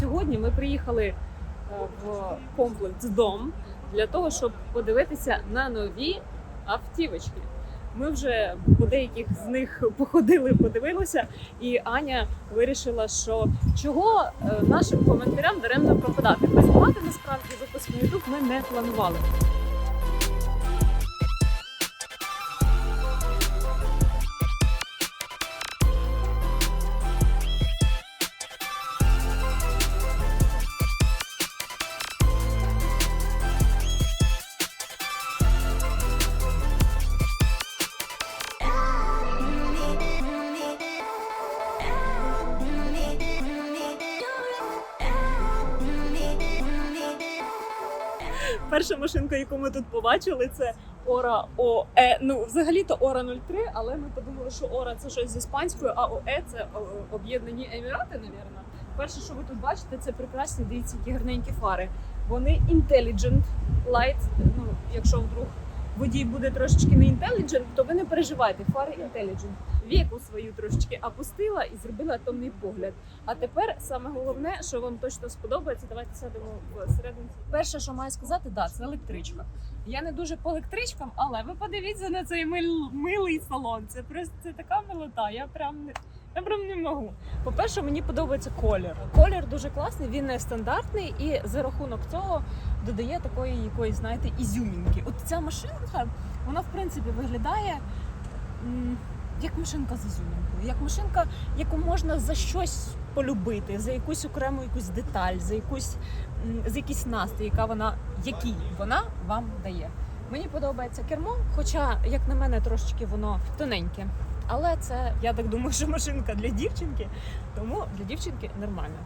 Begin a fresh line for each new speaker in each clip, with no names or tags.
Сьогодні ми приїхали е, в комплекс Дом для того, щоб подивитися на нові автівочки. Ми вже по деяких з них походили, подивилися, і Аня вирішила, що чого е, нашим коментарям даремно пропадати. Знімати насправді випуск в YouTube ми не планували. Перша машинка, яку ми тут побачили, це Ора ОЕ. Ну, взагалі-то Ора 03, але ми подумали, що Ора це щось з іспанською, а ОЕ це Об'єднані Емірати, навірно. Перше, що ви тут бачите, це прекрасні, дивіться, гарненькі фари. Вони intelligent light. Ну, якщо вдруг водій буде трошечки не intelligent, то ви не переживайте, фари intelligent. Віку свою трошечки опустила і зробила томний погляд. А тепер саме головне, що вам точно сподобається, давайте сядемо всередині. Перше, що маю сказати, да, це електричка. Я не дуже по електричкам, але ви подивіться на цей мил, милий салон. Це просто це така милота. Я прям. Я прям не можу. По-перше, мені подобається колір. Колір дуже класний, він не стандартний, і за рахунок цього додає такої якоїсь, знаєте, ізюмінки. От ця машинка, вона в принципі виглядає як машинка з ізюмінкою, як машинка, яку можна за щось полюбити, за якусь окрему якусь деталь, за якусь за якийсь настрій, яка вона, який вона вам дає. Мені подобається кермо, хоча, як на мене, трошечки воно тоненьке. Але це я так думаю, що машинка для дівчинки, тому для дівчинки нормально.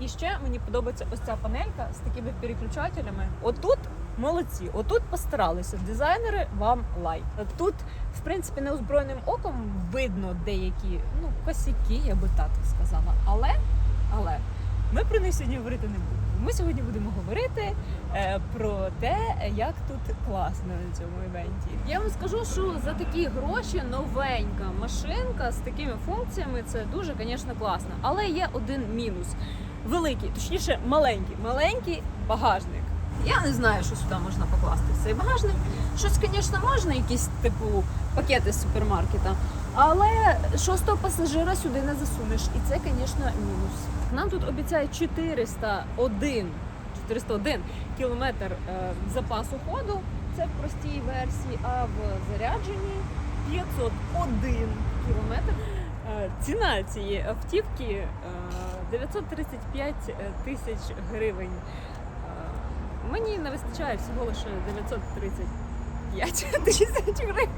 І ще мені подобається ось ця панелька з такими переключателями. Отут молодці, отут постаралися. Дизайнери вам лайк. Тут, в принципі, неозброєним оком видно деякі ну косяки, я би так сказала. Але, але ми про них сьогодні говорити не будемо. Ми сьогодні будемо говорити е, про те, як тут класно на цьому івенті. Я вам скажу, що за такі гроші новенька машинка з такими функціями це дуже, звісно, класно. Але є один мінус. Великий, точніше, маленький, маленький багажник. Я не знаю, що сюди можна покласти в цей багажник. Щось, звісно, можна, якісь типу пакети з супермаркета. Але шостого пасажира сюди не засунеш. І це, звісно, мінус. Нам тут обіцяють 401, 401 кілометр е, запасу ходу. Це в простій версії, а в зарядженні 501 кілометр. Е, Ціна цієї автівки е, 935 тисяч гривень. Е, Мені не вистачає всього лише 935 тисяч гривень.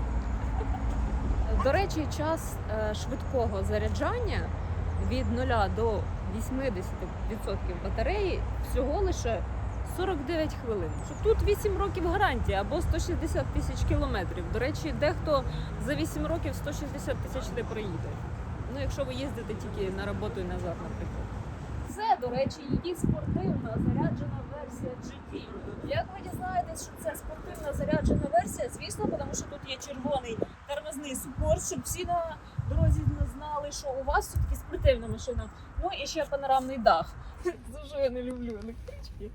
До речі, час е, швидкого заряджання від 0 до 80% батареї всього лише 49 хвилин. Тут 8 років гарантії або 160 тисяч кілометрів. До речі, дехто за 8 років 160 тисяч не проїде. Ну, якщо ви їздите тільки на роботу і назад, наприклад. Це, до речі, її спортивна заряджена версія GT. Як ви дізнаєтесь, що це спортивна заряджена версія? Звісно, тому що тут є червоний тормозний супорт, щоб всі на дорозі що у вас все-таки спортивна машина. Ну і ще панорамний дах. Що я не люблю електрички.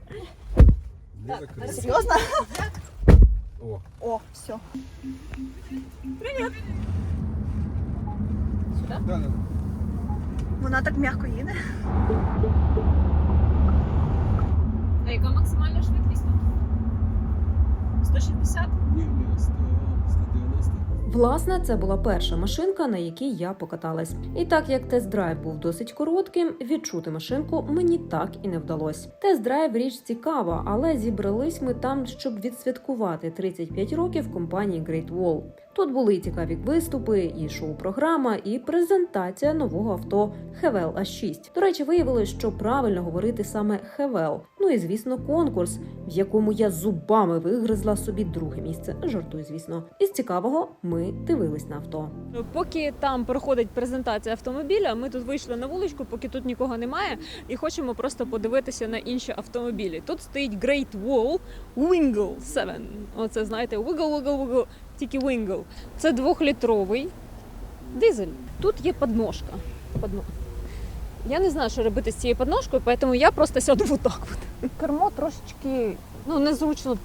Так.
Серйозно?
О,
О, все.
Привіт! Сюди?
да, да.
Вона так м'яко їде.
А яка максимальна швидкість? 160?
Ні, ні, 100, 190.
Власне, це була перша машинка, на якій я покаталась. І так як тест-драйв був досить коротким, відчути машинку мені так і не вдалось. Тест-драйв річ цікава, але зібрались ми там, щоб відсвяткувати 35 років компанії Great Wall. Тут були і цікаві виступи, і шоу-програма, і презентація нового авто Хевел А6. До речі, виявилось, що правильно говорити саме Хевел. Ну і звісно, конкурс, в якому я зубами вигризла собі друге місце. Жартую, звісно. Із цікавого ми дивились на авто.
Поки там проходить презентація автомобіля, ми тут вийшли на вуличку, поки тут нікого немає, і хочемо просто подивитися на інші автомобілі. Тут стоїть Great Wall Wingle 7. Оце знаєте, Wiggle, Wiggle, Wiggle, тільки Wingle. Це двохлітровий дизель. Тут є подножка. Подно... Я не знаю, що робити з цією подножкою, тому я просто сяду отак. от. Кермо трошечки ну, незручно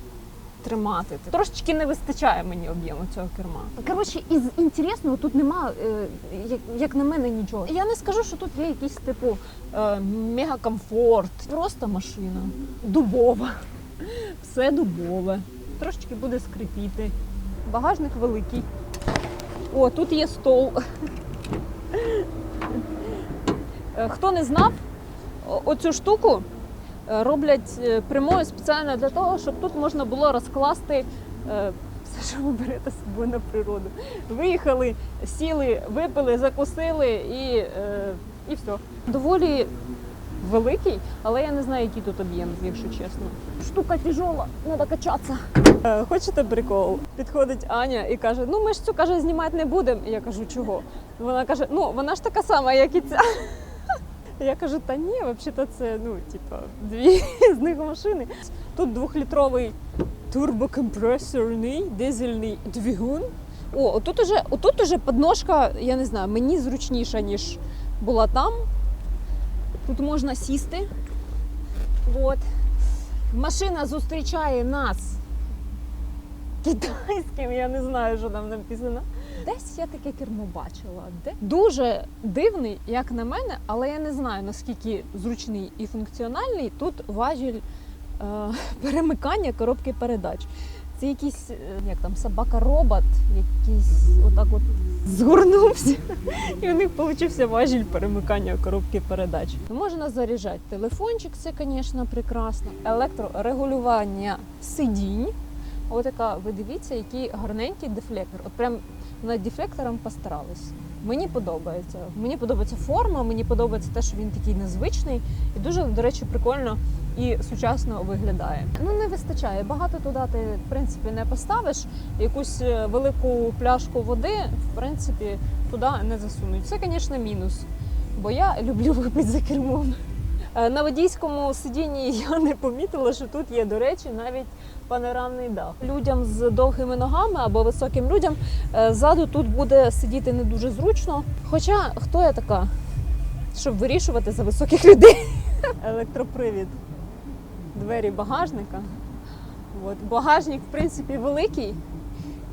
тримати. Трошечки не вистачає мені об'єму цього керма. Коротше, із інтересного тут нема, е, як, як на мене, нічого. Я не скажу, що тут є якийсь типу е, мегакомфорт. Просто машина. Дубова. Все дубове. Трошечки буде скрипіти. Багажник великий. О, тут є стол. Е, Хто не знав, оцю штуку е, роблять е, прямою спеціально для того, щоб тут можна було розкласти все, що ви берете з собою на природу. Виїхали, сіли, випили, закусили і, і все. Доволі великий, але я не знаю, який тут об'єм, якщо чесно. Штука тяжола, треба качатися. Е, Хочете прикол? Підходить Аня і каже: Ну ми ж цю каже, знімати не будемо. Я кажу, чого? Вона каже: Ну вона ж така сама, як і ця. Я кажу, та ні, взагалі це ну, типа, дві з них машини. Тут двохлітровий турбокомпресорний дизельний двигун. О, отут уже, отут уже подножка, я не знаю, мені зручніша, ніж була там. Тут можна сісти. От. Машина зустрічає нас китайським, я не знаю, що там написано. Десь я таке кермо бачила. Де? Дуже дивний, як на мене, але я не знаю наскільки зручний і функціональний. Тут важіль е, перемикання коробки передач. Це якийсь, е, як там, собака-робот, якийсь отак от згорнувся. І у них вийшов важіль перемикання коробки передач. Можна заряджати телефончик, це, звісно, прекрасно. Електрорегулювання сидінь. Отака, така, ви дивіться, який гарненький дефлектор. От прям над дефлектором постарались. Мені подобається. Мені подобається форма, мені подобається те, що він такий незвичний і дуже, до речі, прикольно і сучасно виглядає. Ну не вистачає. Багато туди ти в принципі не поставиш. Якусь е, велику пляшку води, в принципі, туди не засунуть. Це, звісно, мінус. Бо я люблю випити за кермом. Е, На водійському сидінні я не помітила, що тут є, до речі, навіть панорамний дах. Людям з довгими ногами або високим людям е, ззаду тут буде сидіти не дуже зручно. Хоча хто я така, щоб вирішувати за високих людей? Електропривід, двері багажника. От. Багажник, в принципі, великий.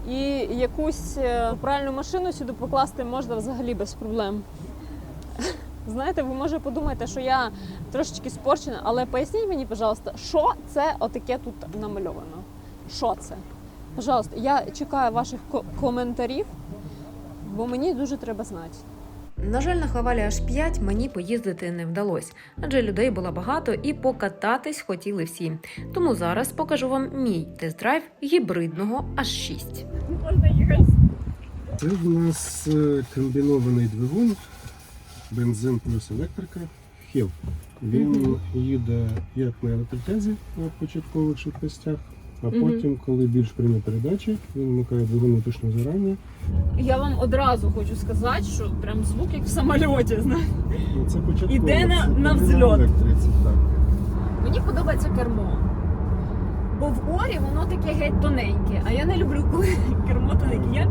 І якусь е, пральну машину сюди покласти можна взагалі без проблем. Знаєте, ви може подумаєте, що я трошечки спорчена, але поясніть мені, пожалуйста, що це отаке тут намальовано? Що це? Пожалуйста, я чекаю ваших ко- коментарів, бо мені дуже треба знати.
На жаль, на Хавалі аж 5 мені поїздити не вдалося, адже людей було багато і покататись хотіли всі. Тому зараз покажу вам мій тест-драйв гібридного аж 6.
Можна їхати.
Це в нас е, комбінований двигун, бензин плюс електрика. Хев. Він їде як на електротязі на початкових швидкостях, а потім, коли більш прямі передачі, він вмикає двигун внутрішнього згорання.
Я вам одразу хочу сказати, що прям звук як в самольоті. знаєте.
Ну, Це початково.
Іде на-
це
на взльот.
електриці, так.
Мені подобається кермо. Бо в орі воно таке геть тоненьке, а я не люблю, коли кермо тоненьке. Я...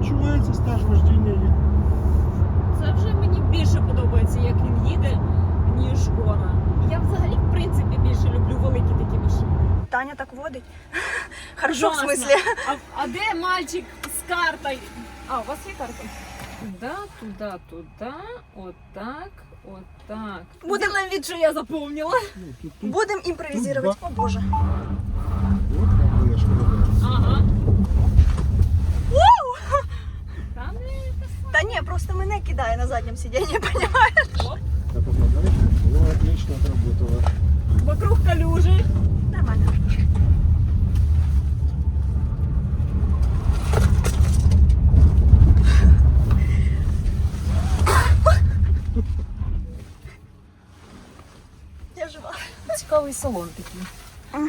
Відчувається стаж вождіння.
Це вже мені більше подобається, як він їде, ніж ора. Я взагалі, в принципі, більше люблю великі такі машини.
Таня так водить. Хорошо, в
Ужасно.
смислі.
А, а де мальчик з картою? А, у вас є карта? Туди, туди, туди, отак, отак. Будемо на від, що я запомнила.
Ну, тут, тут,
Будемо імпровізувати. О Боже.
от, вона.
Ага. Та не
Та ні, просто мене кидає на задньому сидінні, понімаєш?
Та попадаєш? Ну, отлично отработала.
вокруг калюжі.
Нормально. Я жива.
Цікавий салон такий.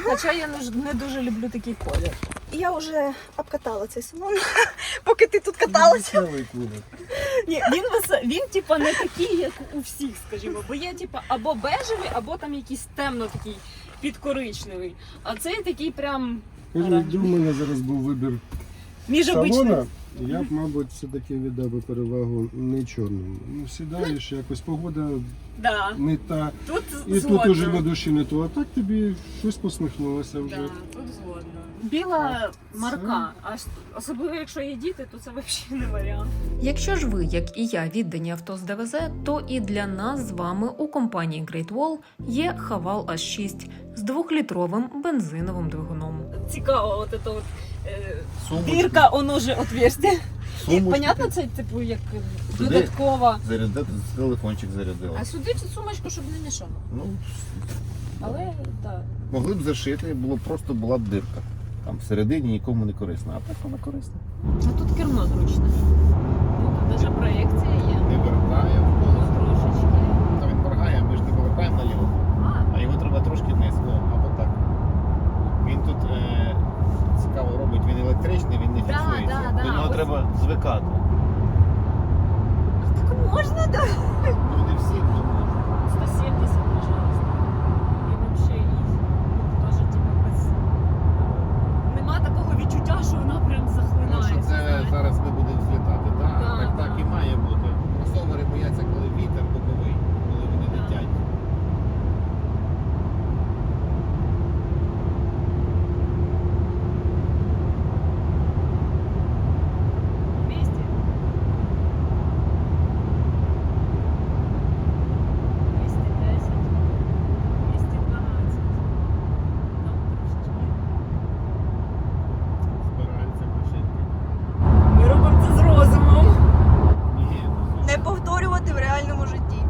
Хоча я не, ж- не дуже люблю такий колір.
Я вже обкатала цей салон, поки ти тут каталася.
Веселий кубик.
Ні, він весе- він типа не такий, як у всіх, скажімо, бо є типа або бежевий, або там якийсь темно такий підкоричневий. А цей такий прям Оранжевий.
у мене зараз був вибір
між обичним.
салона. Я б, мабуть, все-таки віддав би перевагу не чорному. Ну, сідаєш, якось погода
Да.
не та.
Тут
І
згодна.
тут уже на душі не то, а так тобі щось посміхнулося вже.
Да, тут згодна. Біла марка, а особливо якщо є діти, то це взагалі не варіант.
Якщо ж ви, як і я, віддані авто з ДВЗ, то і для нас з вами у компанії Great Wall є Haval H6 з двохлітровим бензиновим двигуном.
Цікаво, от це от дірка, оно же отверстя. І понятно, це типу як
Туди.
додаткова.
Зарядити, телефончик зарядила.
А сюди цю сумочку, щоб не мішало.
Ну,
Але так.
могли б зашити, було б просто була б дирка. Там всередині нікому не корисна, а так вона корисна.
А тут кермо зручне. Ну, тут навіть проєкція є.
Не вертає в
Ну,
колесо.
трошечки.
Та він моргає, ми ж не повертаємо наліво.
А,
А його треба трошки вниз, о, або так. Він тут е, цікаво робить, він електричний, він не
Да,
фіксується.
да, да.
До нього
Ось-
треба звикати.
так можна, да?
Ну не всі, ну,
170, пожалуйста. І вообще їсть. Тоже, типу, без... Нема такого відчуття, що вона прям
Ну,
захлинається.
що це
знаєш.
зараз не буде взлітати. Так,
Да,
так,
да.
так і має бути. Кросовери бояться, коли вітер боковий, коли вони
Да.
летять.
Вместе. 210, 212. Там трошечки.
Збираються машинки.
Ми робимо це з розумом.
Ні, ну,
Не повторювати в реальному житті.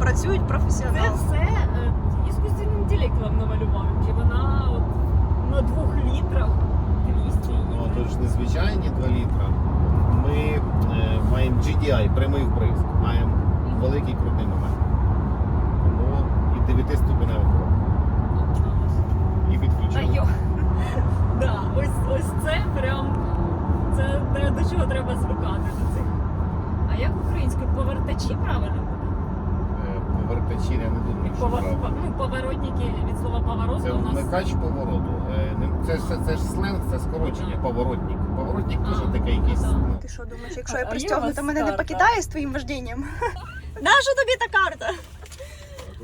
Працюють
Це
професіонали.
все е, іскусственний інтелект вам намалював. І вона от на двох літрах 200
Ну,
їде.
то ж не звичайні 2 літра. Ми е, маємо GDI, прямий вприск, маємо великий крутий момент. Тому і 9 ступеневий крок. І
Та
підключили.
йо. Да, ось, ось це прям це те, до чого треба звикати до цих. А як українською повертачі правильно буде?
Е, Повертачі, я думаю.
Ну, поворотники від слова поворот
Це
у нас.
вмикач повороту. Е, не- Це, ж- це ж сленг, це скорочення, поворотник. Поворотник теж таке якийсь.
да.
ну,
Ти що думаєш, якщо
А
я
є у
пристягну,
вас
то мене не
карта?
покидає з твоїм вождінням? Наша тобі та карта?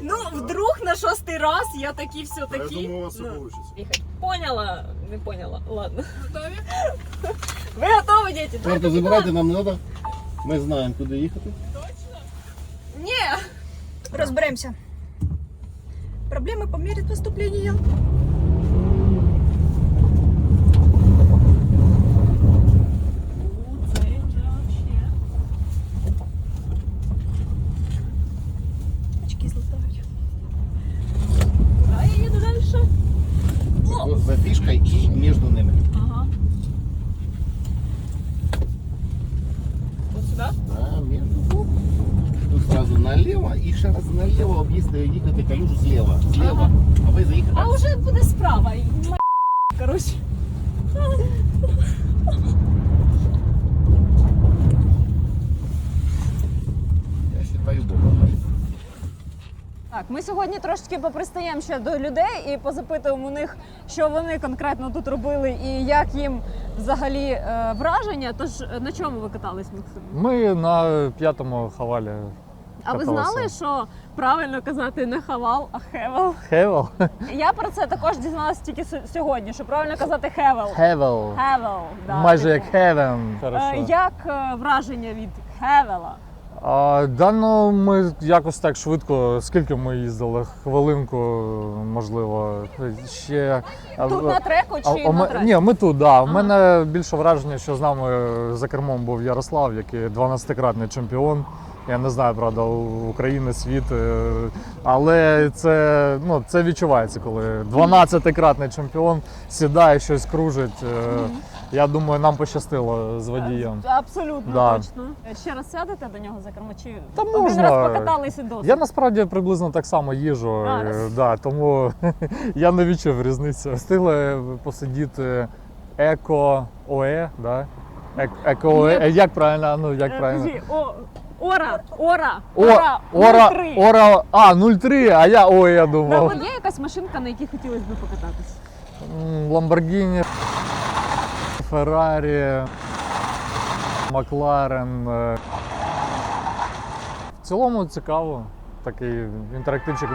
Ну, вдруг на шостий раз я такі все такі.
у вас
Ну.
вийде.
Поняла, не поняла. Ладно. Готові? Ви готові, діти?
Карту забирайте, нам треба. Ми знаємо, куди їхати.
Ні!
Розберемося. Проблеми по мере поступлення.
У, це вже вообще.
Очки злітають.
Куди я їду далі? О!
За фішкою і між ними.
Ага. Ось сюди?
Да, между. Тут сразу налево и ще раз налево об'їсти їхати калюжу зліва. Зліва.
Ага.
А ви заїхали.
А вже буде справа. і м- Коротше.
Я считаю Бога.
Так, ми сьогодні трошечки попристаємо ще до людей і позапитуємо у них, що вони конкретно тут робили і як їм взагалі е, враження. Тож е, на чому ви катались, Максим?
Ми на п'ятому хавалі.
А ви
каталися.
знали, що правильно казати не хавал, а хевел?
Хевел?
Я про це також дізналася тільки с- сьогодні, що правильно казати хевел.
Хевел.
Хевел. Да,
Майже як
типу.
хевен.
Е, Як е, враження від хевела?
А, да, ну, ми якось так швидко, скільки ми їздили? Хвилинку, можливо. Ще.
Тут на треку чи
а
на
ми- Ні, ми тут, да. У
Ага.
мене більше враження, що з нами за кермом був Ярослав, який 12-кратний чемпіон. Я не знаю, правда, у України світ. е, Але це, ну, це відчувається, коли 12-кратний чемпіон сідає, щось кружить. Е, Я думаю, нам пощастило з водієм.
Абсолютно
Да.
точно. Ще раз сядете до нього за кермо? Чи
Та
один
можна.
раз покатались і досить?
Я насправді приблизно так само їжу,
А,
е, да, тому я не відчув різницю. Встигли посидіти еко ОЕ, да? Ек- Еко ОЕ. Е, Як правильно? Ну, як правильно?
О, ора, ора, ора,
ора,
03.
ора, а, 03, а я ой, я думав.
от є якась машинка, на якій хотілося б покататись?
М, Lamborghini, Феррарі, Макларен. е. В цілому цікаво. Такий інтерактивчик.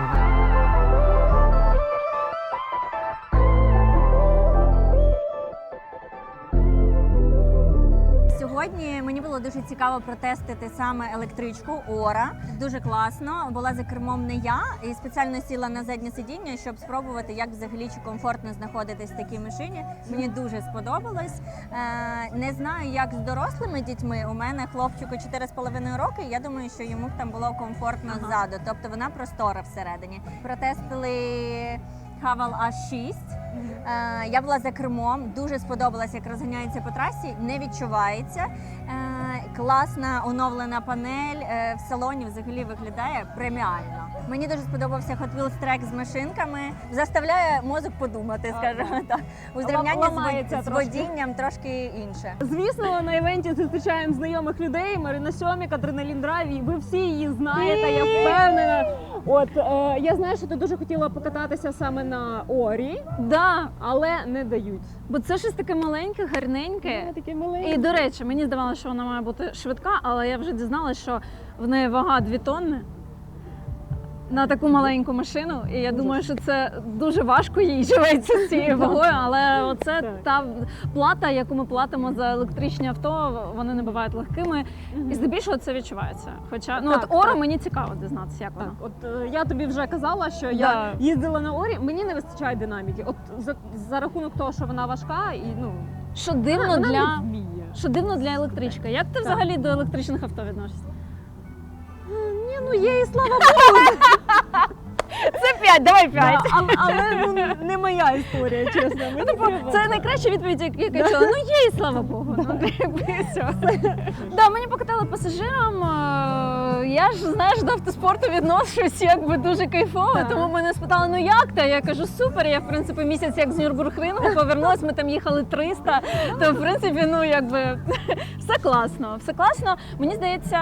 Дуже цікаво протестити саме електричку Ора. Дуже класно. Була за кермом не я і спеціально сіла на заднє сидіння, щоб спробувати, як взагалі чи комфортно знаходитись в такій машині. Мені дуже сподобалось. Е, не знаю, як з дорослими дітьми. У мене хлопчику 4,5 роки. Я думаю, що йому б там було комфортно ззаду. Тобто вона простора всередині. Протестили Хавал А6. Е, я була за кермом, дуже сподобалася, як розганяється по трасі, не відчувається. Е, класна оновлена панель е, в салоні взагалі виглядає преміально. Мені дуже сподобався Hot Wheels трек з машинками. Заставляє мозок подумати, скажімо так. У зрівнянні з, водінням трошки інше.
Звісно, на івенті зустрічаємо знайомих людей. Марина Сьомік, Адреналін Драйв. і Ви всі її знаєте, я впевнена. От е, я знаю, що ти дуже хотіла покататися саме на Орі,
Да,
але не дають.
бо це щось таке маленьке, гарненьке.
Таке маленьке.
І до речі, мені здавалося, що вона має бути швидка, але я вже дізналася, що в неї вага 2 тонни на таку маленьку машину. І я думаю, що це дуже важко їй живеться з цією вагою. Але оце та плата, яку ми платимо за електричні авто, вони не бувають легкими. І здебільшого це відчувається. Хоча ну от Оро мені цікаво дізнатися, як вона.
от е, я тобі вже казала, що
Да.
я їздила на Орі, мені не вистачає динаміки. От за, за рахунок того, що вона важка, і ну
Що дивно
вона
для
не вміє.
що дивно для електрички. Як ти взагалі до електричних авто відносишся?
Ну є і слава
Це 5, давай 5.
Да, але, але ну, не моя історія, чесно. Мені треба.
Ну, Це найкраща відповідь, яку я чула. Ну є і слава Богу. Ну, все. Да, мені покатали пасажирам. е, Я ж знаєш до автоспорту відношусь якби дуже кайфово.
Так.
Тому мене спитали, ну як ти? Я кажу, супер. Я в принципі місяць як з Нюрбургрингу повернулась. Ми там їхали 300. То в принципі, ну якби все класно. Все класно. Мені здається,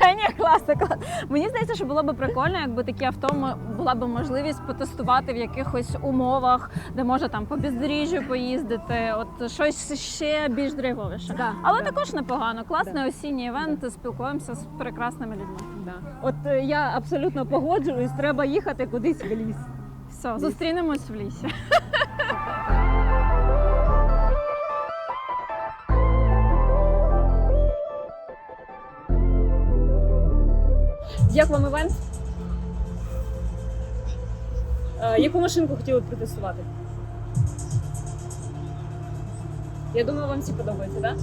та ні, класно, класно. Мені здається, що було б прикольно, якби такі авто була б можливість потестувати в якихось умовах, де може там по бездоріжжю поїздити, от щось ще більш драйвовіше.
Да,
Але
да.
також непогано. Класний осінній івент. Спілкуємося з прекрасними людьми.
Да. От е, я абсолютно погоджуюсь, треба їхати кудись в ліс.
Все, зустрінемось в лісі.
Як вам івент? Е, яку машинку хотіли б протестувати? Я думаю, вам всі подобається, так?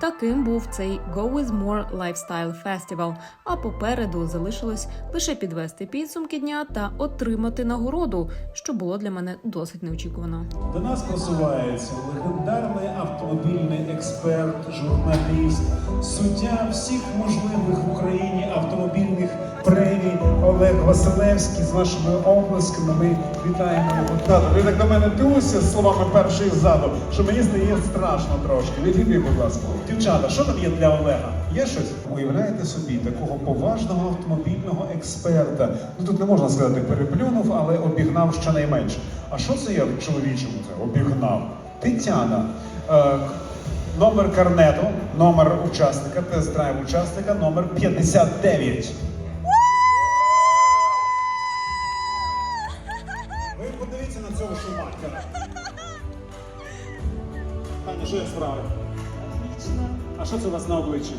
Таким був цей Go With More Lifestyle Festival, а попереду залишилось лише підвести підсумки дня та отримати нагороду, що було для мене досить неочікувано.
До нас просувається легендарний автомобільний експерт, журналіст, суддя всіх можливих в Україні автомобільних премій Олег Василевський з вашими обласками. Ми вітаємо його. Ви так до мене дивилися з словами перший ззаду, що мені стає страшно трошки. Відійди, будь ласка. Дівчата, що там є для Олега? Є щось? Уявляєте собі такого поважного автомобільного експерта. Ну тут не можна сказати переплюнув, але обігнав щонайменше. А що це я в чоловічому це обігнав? Тетяна. Е, номер карнету, номер учасника, тест-драйв учасника, номер 59. Обличчі?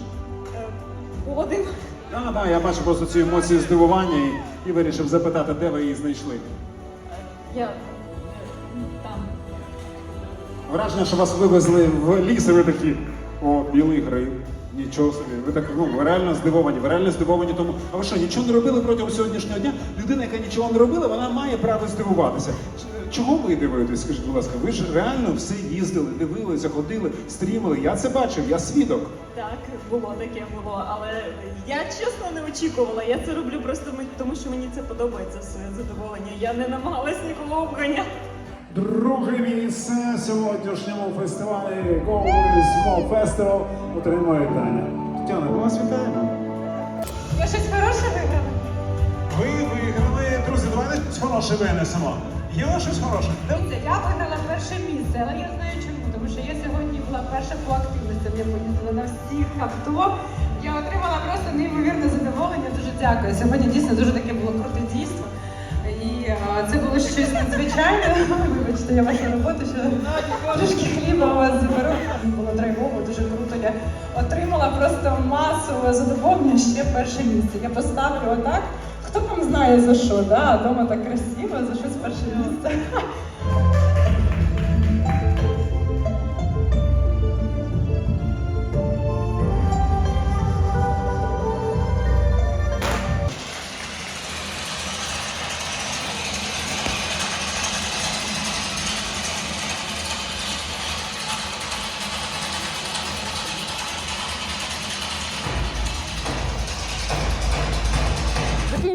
Поводив.
А, так, я бачу просто ці емоції здивування і, і вирішив запитати, де ви її знайшли.
Я там.
Враження, що вас вивезли в ліс, і ви такі, о, білий гриб. Нічого собі. Ви так ну ви реально здивовані. Ви реально здивовані тому. А ви що, нічого не робили протягом сьогоднішнього дня? Людина, яка нічого не робила, вона має право здивуватися. Чого ви дивитесь? Скажіть, будь ласка, ви ж реально все їздили, дивилися, ходили, стрімили. Я це бачив, я свідок.
Так, було таке було, але я чесно не очікувала. Я це роблю просто тому, що мені це подобається своє задоволення. Я не намагалась нікого обганяти.
Друге місце сьогоднішньому фестивалі Small Festival отримує Таня. Тетяна, ми вас вітаємо.
Я щось хороше виграла.
Ви виграли, друзі, давайте хороше винесемо. Є щось хороше?
Дивіться, я виграла перше місце, але я знаю чому, тому що я сьогодні була перша по активностям. Я поїздила на всіх авто. Я отримала просто неймовірне задоволення. Дуже дякую. Сьогодні дійсно дуже таке було круте дійство. І а, це було щось надзвичайне. Вибачте, я вашу роботу, що трошки хліба у вас заберу. Було драйвово, дуже круто. Я отримала просто масу задоволення ще перше місце. Я поставлю отак. Хто там знає за що, да? Дома так красиво, за щось перше місце.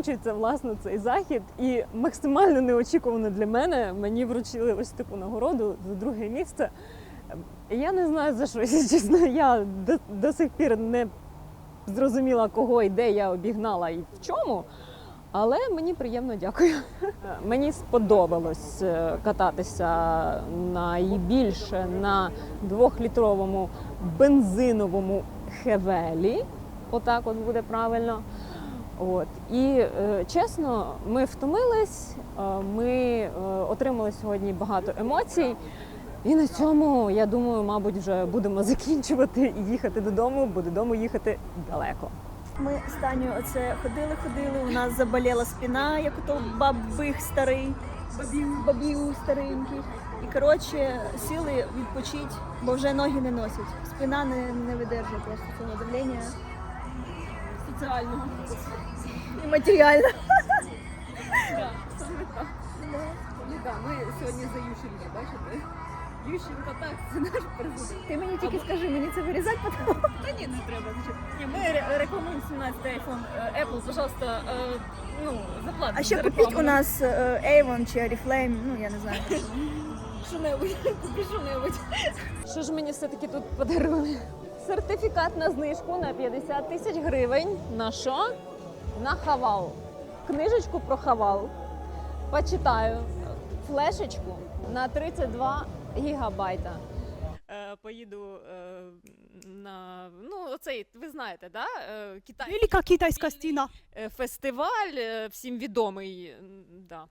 Закінчується власне цей захід, і максимально неочікувано для мене мені вручили ось таку нагороду за друге місце. Я не знаю за що, якщо чесно. Я до, до сих пір не зрозуміла, кого і де я обігнала і в чому. Але мені приємно дякую. Мені сподобалось е, кататися найбільше на двохлітровому бензиновому хевелі. Отак от буде правильно. От і е, чесно, ми втомились, е, ми е, отримали сьогодні багато емоцій. І на цьому, я думаю, мабуть, вже будемо закінчувати і їхати додому, бо додому їхати далеко.
Ми з Танею оце ходили, ходили. У нас заболіла спина, як ото бабих старий, бабів, бабів старенький. І коротше сіли відпочити, бо вже ноги не носять. Спина не, не видержує просто цього давлення.
Соціального.
І матеріально.
Ми сьогодні за Ющенка, бачите? Ющенка так, це наш президент.
Ти мені тільки скажи, мені це вирізати потім?
Та ні, не треба. Ні, ми ре- рекламуємо 17 iPhone е, Apple, пожалуйста, е, ну, заплатите.
А ще
за
купіть
рекламу.
у нас е, Avon чи Oriflame, ну я не знаю.
Що-небудь, купи що-небудь. Що ж мені все-таки тут подарували? Сертифікат на знижку на 50 тисяч гривень. На що? На хавал. Книжечку про хавал. Почитаю. Флешечку на 32 гігабайта. Е, поїду е, на ну оцей, ви знаєте, да? Е, Китай,
Велика китайська стіна.
е, фестиваль, е, всім відомий. Да.